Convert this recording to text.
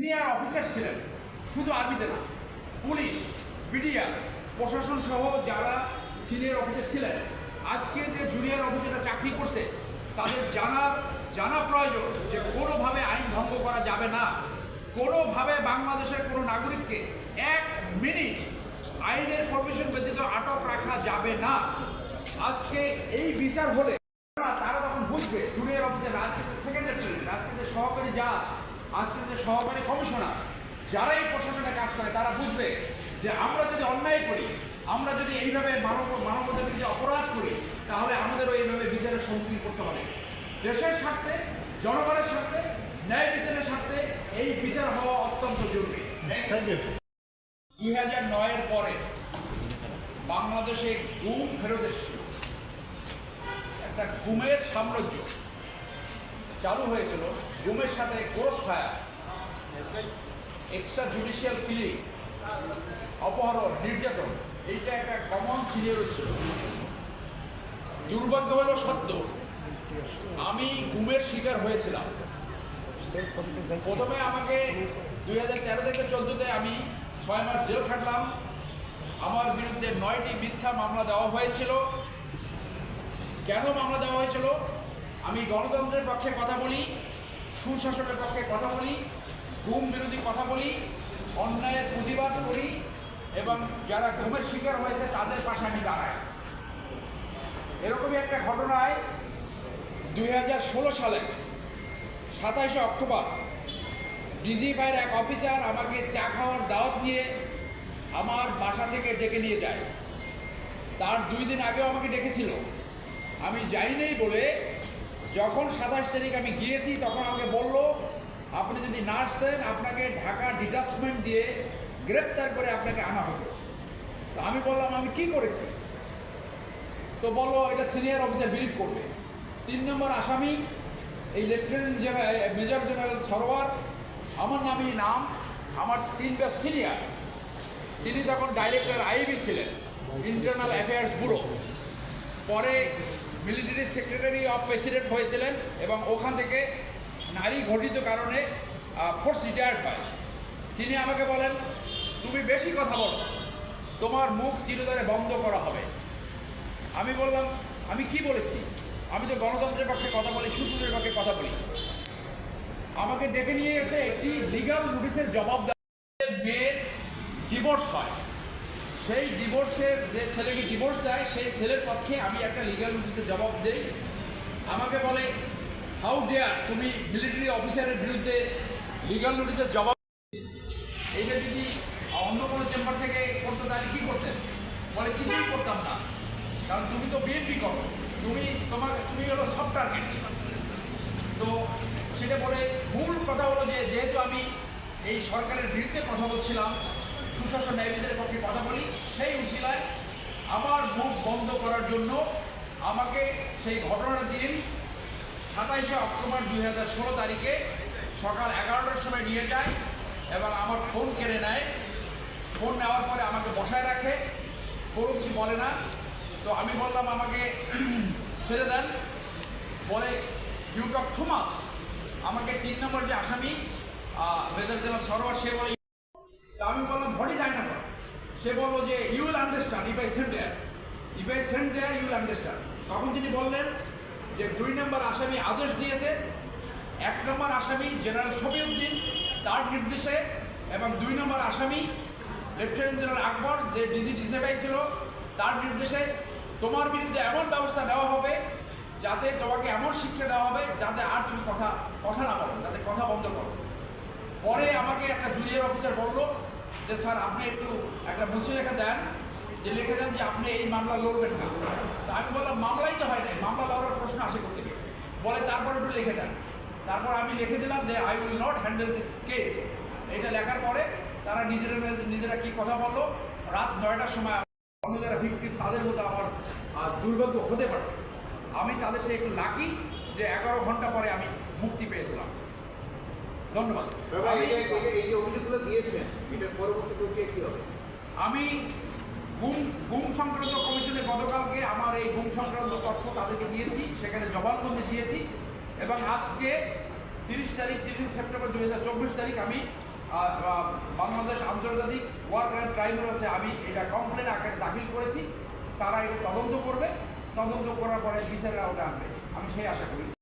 Senior officer ছিলেন। শুধু আর্মিতে না, পুলিশ, বিডিআর, প্রশাসন সহ যারা সিনিয়র অফিসার ছিলেন, আজকে যে জুনিয়র অফিসাররা চাকরি করছে, তাদের জানার, জানা প্রয়োজন যে কোনোভাবে আইন ভঙ্গ করা যাবে না। কোনোভাবে বাংলাদেশের কোনো নাগরিককে এক মিনিট আইনের প্রভিশন ব্যতীত আটক রাখা যাবে না। আজকে এই বিচার হলে তারা তারা তখন বুঝবে জুনিয়র অফিসার আজকে যে সেক্রেটারি আজকে যে সহকারী জাজ আজকে যে সহকারী কমিশনার যারা এই প্রশাসনে কাজ করে তারা বুঝবে যে আমরা যদি অন্যায় করি আমরা যদি এইভাবে মানব মানবতার বিরুদ্ধে অপরাধ করি তাহলে আমাদেরও এইভাবে বিচারের সম্মুখীন করতে হবে। দেশের স্বার্থে জনগণের স্বার্থে ন্যায় বিচারের স্বার্থে এই বিচার হওয়া অত্যন্ত জরুরি। দুই হাজার নয়ের পরে বাংলাদেশে ঘুম ফেরত এসেছিল। একটা ঘুমের সাম্রাজ্য। চালু হয়েছিল গুমের সাথে cross fire extra judicial killing অপহরণ, নির্যাতন, এইটা একটা কমন সিনিয়র ছিল। দুর্ভাগ্য হলো সত্য, আমি গুমের শিকার হয়েছিলাম। প্রথমে আমাকে দুই হাজার তেরো থেকে চোদ্দোতে আমি ছয় মাস জেল খাটলাম। আমার বিরুদ্ধে নয়টি মিথ্যা মামলা দেওয়া হয়েছিল। কেন মামলা দেওয়া হয়েছিল? আমি গণতন্ত্রের পক্ষে কথা বলি, সুশাসনের পক্ষে কথা বলি ঘুম বিরোধী কথা বলি, অন্যায়ের প্রতিবাদ করি, এবং যারা ঘুমের শিকার হয়েছে তাদের পাশে আমি দাঁড়াই। এরকমই একটা ঘটনায় দুই হাজার ষোলো সালে সাতাইশে অক্টোবর ডিজিফাইয়ের এক অফিসার আমাকে চা খাওয়ার দাওয়াত নিয়ে আমার বাসা থেকে ডেকে নিয়ে যায়। তার দুই দিন আগেও আমাকে ডেকেছিল। আমি যাইনি বলে যখন সাতাশ তারিখ আমি গিয়েছি, তখন আমাকে বলল, আপনি যদি না আসতেন, আপনাকে ঢাকা ডিটাচমেন্ট দিয়ে গ্রেপ্তার করে আপনাকে আনা হবে। তো আমি বললাম, আমি কি করেছি? তো বলল, এটা সিনিয়র অফিসার বিলিভ করবে। তিন নম্বর আসামি, এই lieutenant general major general Sarwar. আমার নামই নাম, আমার তিনটা সিনিয়র। তিনি তখন ডাইরেক্টর আইবি ছিলেন ইন্টারনাল অ্যাফেয়ার্স ব্যুরো পরে মিলিটারি সেক্রেটারি অফ প্রেসিডেন্ট হয়েছিলেন এবং ওখান থেকে নারী ঘটিত কারণে ফোর্স রিটায়ার্ড হয়। তিনি আমাকে বলেন, তুমি বেশি কথা বলো, তোমার মুখ চিরতরে বন্ধ করা হবে। আমি বললাম, আমি কি বলেছি? আমি তো গণতন্ত্রের পক্ষে কথা বলি সুশীলের পক্ষে কথা বলি। আমাকে ডেকে নিয়ে এসে একটি লিগাল নোটিশের জবাব দেওয়া মেয়ের ডিভোর্স হয়। সেই ডিভোর্সের যে ছেলেকে ডিভোর্স দেয়, সেই ছেলের পক্ষে আমি একটা লিগাল নোটিশের জবাব দেই। আমাকে বলে হাউ ডেয়ার তুমি মিলিটারি অফিসারের বিরুদ্ধে লিগাল নোটিশের জবাব এইটা যদি অন্য কোনো চেম্বার থেকে করতে, তাহলে কী করতেন? বলে, কিছুই করতাম না। কারণ তুমি তো বিএনপি করো। তুমি তোমার, তুমি হলো সব টার্গেট তো সেটা বলে, মূল কথা হলো যে, যেহেতু আমি এই সরকারের বিরুদ্ধে কথা বলছিলাম সুশাসন ন্যায় বিচারের পক্ষে কথা বলি, সেই উশিলায় আমার মুখ বন্ধ করার জন্য আমাকে সেই ঘটনার দিন। সাতাইশে অক্টোবর দুই হাজার ষোলো তারিখে সকাল এগারোটার সময় নিয়ে যায় এবং আমার ফোন কেড়ে নেয়। ফোন নেওয়ার পরে আমাকে বসায় রাখে। কোনো কিছু বলে না। তো আমি বললাম, আমাকে ছেড়ে দেন। বলে ইউ টক টু মাস আমাকে তিন নম্বর যে আসামি মেজর জেনারেল সরোয়ার, সে বলে সে বলল যে you will understand if I send there if I send there you will understand তখন তিনি বললেন যে, দুই নম্বর আসামি আদেশ দিয়েছে, এক নম্বর আসামি জেনারেল শফিউদ্দিন, তার নির্দেশে, এবং দুই নম্বর আসামি লেফটেন্যান্ট জেনারেল আকবর, যে ডিজি ডিসেবাই ছিল, তার নির্দেশে তোমার বিরুদ্ধে এমন ব্যবস্থা নেওয়া হবে যাতে তোমাকে এমন শিক্ষা দেওয়া হবে যাতে আর তুমি কথা কথা না বলো, যাতে কথা বন্ধ করো। পরে আমাকে একটা জুনিয়র অফিসার বলল যে স্যার, আপনি একটু একটা মুছে লেখা দেন, যে লিখে দেন যে আপনি এই মামলা লড়বেন না। তা আমি বললাম, মামলাই তো হয় নাই মামলা লড়ার প্রশ্ন আসে করতে বলে তারপর একটু লিখে দেন। তারপর আমি লিখে দিলাম যে I will not handle this case এটা লেখার পরে তারা নিজেরা নিজেরা কি কথা বলল? রাত নয়টার সময় অন্য যারা ভিক্টিম তাদের মতো আমার দুর্ভাগ্য হতে পারে। আমি তাদের সে একটু লাকি যে এগারো ঘণ্টা পরে আমি মুক্তি পেয়েছিলাম। ধন্যবাদ। আমি- গুম সংক্রান্ত কমিশনে গতকালকে আমার এই গুম সংক্রান্ত তথ্য তাদেরকে দিয়েছি সেখানে জবানবন্দি দিয়েছি এবং আজকে তিরিশ তারিখ তিরিশ সেপ্টেম্বর দুই হাজার চব্বিশ তারিখ আমি বাংলাদেশ আন্তর্জাতিক ওয়ার ক্রাইম ট্রাইব্যুনালসে আমি এটা কমপ্লেন আকারে দাখিল করেছি তারা এটা তদন্ত করবে তদন্ত করার পরে বিচারের আওতা আনবে। আমি সেই আশা করি।